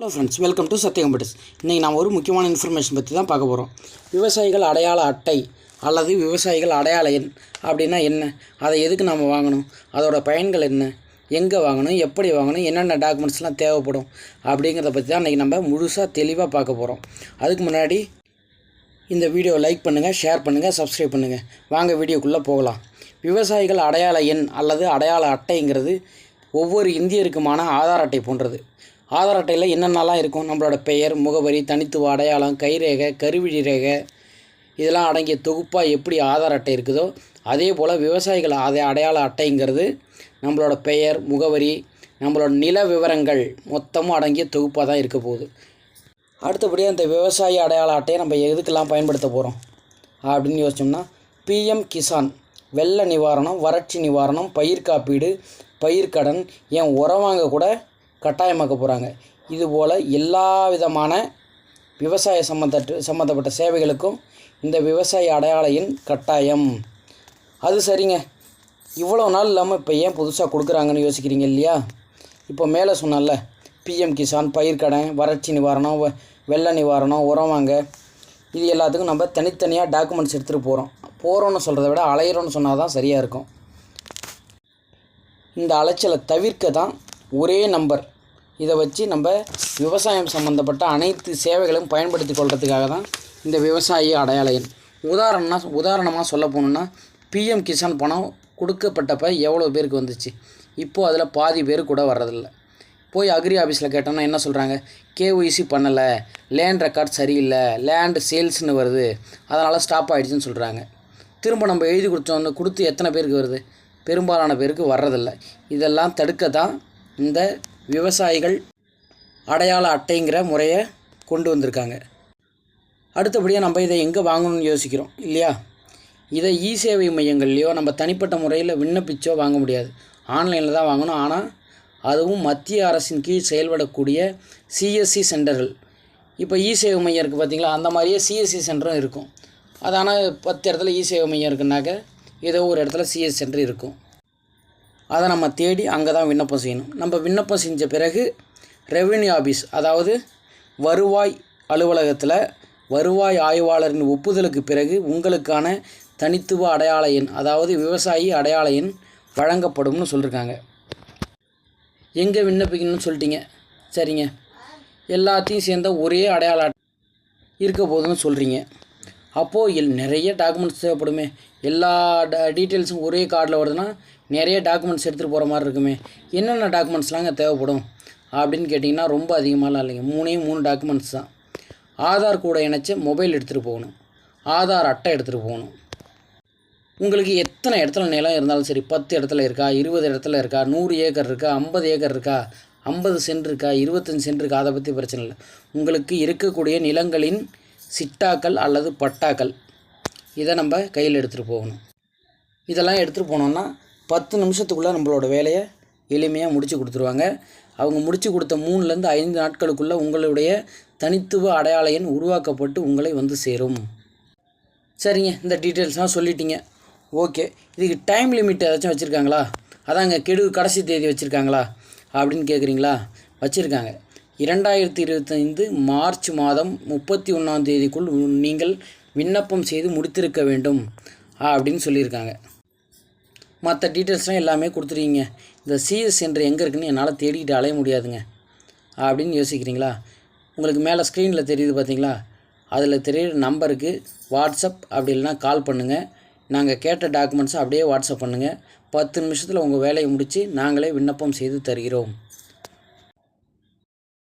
Hello friends welcome to Sathya இன்றைக்கி நான் ஒரு முக்கியமான இன்ஃபர்மேஷன் பற்றி தான் பார்க்க போகிறோம் விவசாயிகள் அடையாள அட்டை அல்லது விவசாயிகள் அடையாள எண் அப்படின்னா என்ன? அதை எதுக்கு நம்ம வாங்கணும்? அதோட பயன்கள் என்ன? எங்கே வாங்கணும்? எப்படி வாங்கணும்? என்னென்ன டாக்குமெண்ட்ஸ்லாம் தேவைப்படும்? அப்படிங்கிறத பற்றி தான் இன்றைக்கி நம்ம முழுசாக தெளிவாக பார்க்க போகிறோம் அதுக்கு முன்னாடி இந்த வீடியோ லைக் பண்ணுங்கள் ஷேர் பண்ணுங்கள் சப்ஸ்கிரைப் பண்ணுங்கள் வாங்க வீடியோக்குள்ளே போகலாம். விவசாயிகள் அடையாள எண் அல்லது அடையாள அட்டைங்கிறது ஒவ்வொரு இந்தியருக்குமான ஆதார் அட்டை போன்றது. ஆதார் அட்டையில் என்னென்னலாம் இருக்கும்? நம்மளோட பெயர் முகவரி தனித்துவ அடையாளம் கைரேகை கருவிழி ரேகை இதெல்லாம் அடங்கிய தொகுப்பாக எப்படி ஆதார் அட்டை இருக்குதோ அதே போல் விவசாயிகள் அதை அடையாள அட்டைங்கிறது நம்மளோட பெயர் முகவரி நம்மளோட நில விவரங்கள் மொத்தமும் அடங்கிய தொகுப்பாக தான் இருக்க போகுது. அடுத்தபடியாக இந்த விவசாய அடையாள அட்டையை நம்ம எதுக்கெல்லாம் பயன்படுத்த போகிறோம் அப்படின்னு யோசிச்சோம்னா பிஎம் கிசான் வெள்ள நிவாரணம் வறட்சி நிவாரணம் பயிர் காப்பீடு பயிர்க்கடன் ஏன் உரம் வாங்க கூட கட்டாயமாக்க போகிறாங்க இதுபோல் எல்லா விதமான விவசாய சம்மந்தட்டு சம்மந்தப்பட்ட சேவைகளுக்கும் இந்த விவசாய அடையாள எண் கட்டாயம். அது சரிங்க. இவ்வளோ நாள் இல்லாமல் இப்போ ஏன் புதுசாக கொடுக்குறாங்கன்னு யோசிக்கிறீங்க இல்லையா? இப்போ மேலே சொன்னால பிஎம் கிசான் பயிர்க்கடன் வறட்சி நிவாரணம் வெள்ள நிவாரணம் உரம் வாங்க. இது எல்லாத்துக்கும் நம்ம தனித்தனியாக டாக்குமெண்ட்ஸ் எடுத்துகிட்டு போகிறோம் போகிறோன்னு சொல்கிறத விட அலையிறோன்னு சொன்னால் தான் சரியாக இருக்கும். இந்த அலைச்சலை தவிர்க்க தான் ஒரே நம்பர். இதை வச்சு நம்ம விவசாயம் சம்மந்தப்பட்ட அனைத்து சேவைகளும் பயன்படுத்தி கொள்கிறதுக்காக தான் இந்த விவசாயி அடையாள எண் உதாரணம்னா உதாரணமாக சொல்ல போகணுன்னா பிஎம் கிசான் பணம் கொடுக்கப்பட்டப்ப எவ்வளோ பேருக்கு வந்துச்சு? இப்போது அதில் பாதி பேர் கூட வர்றதில்ல. போய் அக்ரி ஆஃபீஸில் கேட்டோம்னா என்ன சொல்கிறாங்க கேஒய்சி பண்ணலை. லேண்ட் ரெக்கார்ட் சரியில்லை. லேண்டு சேல்ஸ்னு வருது. அதனால் ஸ்டாப் ஆகிடுச்சுன்னு சொல்கிறாங்க திரும்ப நம்ம எழுதி கொடுத்தோம் கொடுத்து எத்தனை பேருக்கு வருது? பெரும்பாலான பேருக்கு வர்றதில்ல. இதெல்லாம் தடுக்க தான் இந்த விவசாயிகள் அடையாள அட்டைங்கிற முறையை கொண்டு வந்திருக்காங்க. அடுத்தபடியாக நம்ம இதை எங்கே வாங்கணும்னு யோசிக்கிறோம் இல்லையா? இதை இ சேவை மையங்கள்லையோ நம்ம தனிப்பட்ட முறையில் விண்ணப்பிச்சோ வாங்க முடியாது. ஆன்லைனில் தான் வாங்கணும். ஆனால் அதுவும் மத்திய அரசின் கீழ் செயல்படக்கூடிய சிஎஸ்சி சென்டர்கள். இப்போ இ சேவை மையம் இருக்குது பார்த்திங்களா? அந்த மாதிரியே சிஎஸ்சி சென்டரும் இருக்கும். அது ஆனால் பத்து இடத்துல இ சேவை மையம் இருக்குனாக்க ஏதோ ஒரு இடத்துல சிஎஸ் சென்டர் இருக்கும். அதை நம்ம தேடி அங்கே தான் விண்ணப்பம் செய்யணும். நம்ம விண்ணப்பம் செஞ்ச பிறகு ரெவென்யூ ஆபீஸ் அதாவது வருவாய் அலுவலகத்தில் வருவாய் ஆய்வாளரின் ஒப்புதலுக்கு பிறகு உங்களுக்கான தனித்துவ அடையாள எண் அதாவது விவசாயி அடையாள எண் வழங்கப்படும்னு சொல்லியிருக்காங்க எங்கே விண்ணப்பிக்கணும்னு சொல்லிட்டீங்க? சரிங்க. எல்லாத்தையும் சேர்ந்த ஒரே அடையாள இருக்க போதுன்னு சொல்கிறீங்க அப்போது எல் நிறைய டாக்குமெண்ட்ஸ் தேவைப்படுமே. எல்லா ட டீட்டெயில்ஸும் ஒரே கார்டில் வருதுன்னா நிறைய டாக்குமெண்ட்ஸ் எடுத்துகிட்டு போகிற மாதிரி இருக்குமே. என்னென்ன டாக்குமெண்ட்ஸ்லாங்க தேவைப்படும்? அப்படின்னு கேட்டிங்கன்னா ரொம்ப அதிகமாகலாம் இல்லைங்க மூணே மூணு டாக்குமெண்ட்ஸ் தான். ஆதார் கூட இணைச்சி மொபைல் எடுத்துகிட்டு போகணும். ஆதார் அட்டை எடுத்துகிட்டு போகணும். உங்களுக்கு எத்தனை இடத்துல நிலம் இருந்தாலும் சரி பத்து இடத்துல இருக்கா இருபது இடத்துல இருக்கா நூறு ஏக்கர் இருக்கா ஐம்பது ஏக்கர் இருக்கா ஐம்பது சென்ட் இருக்கா இருபத்தஞ்சி சென்ட் இருக்கா அதை பற்றி பிரச்சனை இல்லை. உங்களுக்கு இருக்கக்கூடிய நிலங்களின் சிட்டாக்கள் அல்லது பட்டாக்கள். இதை நம்ம கையில் எடுத்துகிட்டு போகணும். இதெல்லாம் எடுத்துகிட்டு போனோம்னா பத்து நிமிஷத்துக்குள்ளே நம்மளோட வேலையை எளிமையாக முடித்து கொடுத்துருவாங்க. அவங்க முடித்து கொடுத்த மூணுலேருந்து ஐந்து நாட்களுக்குள்ளே உங்களுடைய தனித்துவ அடையாள எண் உருவாக்கப்பட்டு உங்களை வந்து சேரும். சரிங்க இந்த டீட்டெயில்ஸ்லாம் சொல்லிட்டீங்க. ஓகே இதுக்கு டைம் லிமிட் ஏதாச்சும் வச்சுருக்காங்களா? அதாங்க கெடு கடைசி தேதி வச்சுருக்காங்களா? அப்படின்னு கேட்குறீங்களா வச்சுருக்காங்க. இரண்டாயிரத்தி இருபத்தைந்து மார்ச் மாதம் முப்பத்தி ஒன்றாம் தேதிக்குள் நீங்கள் விண்ணப்பம் செய்து முடித்திருக்க வேண்டும் அப்படின்னு சொல்லியிருக்காங்க. மற்ற டீட்டெயில்ஸ்லாம் எல்லாமே கொடுத்துருவீங்க இந்த சிஎஸ் சென்டர் எங்கே இருக்குன்னு என்னால் தேடிக்கிட்டு அலைய முடியாதுங்க. அப்படின்னு யோசிக்கிறீங்களா? உங்களுக்கு மேலே ஸ்க்ரீனில் தெரியுது பார்த்தீங்களா அதில் தெரியுற நம்பருக்கு வாட்ஸ்அப் அப்படி இல்லைன்னா கால் பண்ணுங்கள் நாங்கள் கேட்ட டாக்குமெண்ட்ஸை அப்படியே வாட்ஸ்அப் பண்ணுங்கள் பத்து நிமிஷத்தில் உங்கள் வேலையை முடித்து நாங்களே விண்ணப்பம் செய்து தருகிறோம்.